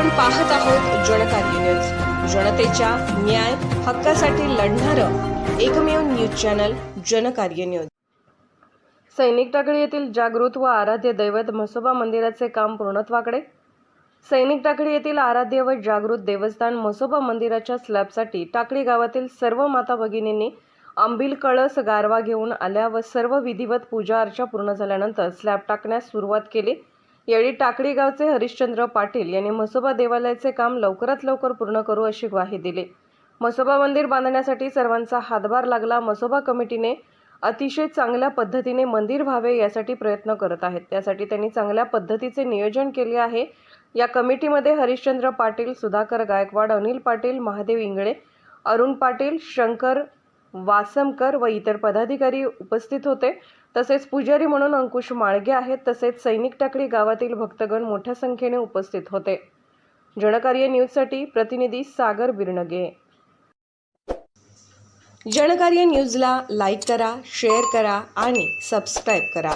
आपण पाहत आहोत जनकार्य न्यूज. जनतेच्या न्याय हक्कासाठी लढणारं एकमेव न्यूज चॅनल जनकार्य न्यूज. सैनिक टाकळी येथील जागृत व आराध्य दैवत म्हसोबा मंदिराचे काम पूर्णत्वाकडे. सैनिक टाकळी येथील आराध्य व जागृत देवस्थान म्हसोबा मंदिराच्या स्लॅबसाठी टाकळी गावातील सर्व माता भगिनींनी आंबील कळस गारवा घेऊन आल्या व सर्व विधिवत पूजा अर्चा पूर्ण झाल्यानंतर स्लॅब टाकण्यास सुरुवात केली. यावेळी टाकळी गावचे हरिश्चंद्र पाटील यांनी म्हसोबा देवालयाचे काम लवकरात लवकर पूर्ण करू अशी ग्वाही दिली. म्हसोबा मंदिर बांधण्यासाठी सर्वांचा हातभार लागला. म्हसोबा कमिटीने अतिशय चांगल्या पद्धतीने मंदिर व्हावे यासाठी प्रयत्न करत आहेत. त्यासाठी त्यांनी चांगल्या पद्धतीचे नियोजन केले आहे. या कमिटीमध्ये हरिश्चंद्र पाटील सुधाकर गायकवाड अनिल पाटील महादेव इंगळे अरुण पाटील शंकर वासमकर व इतर पदाधिकारी उपस्थित होते. तसेच पुजारी म्हणून अंकुश माळगे आहेत. तसेच सैनिक टाकळी गावातील भक्तगण मोठ्या संख्येने उपस्थित होते. जनकार्य न्यूजसाठी प्रतिनिधी सागर बिरणगे जनकार्य न्यूजला लाईक करा शेअर करा आणि सबस्क्राईब करा.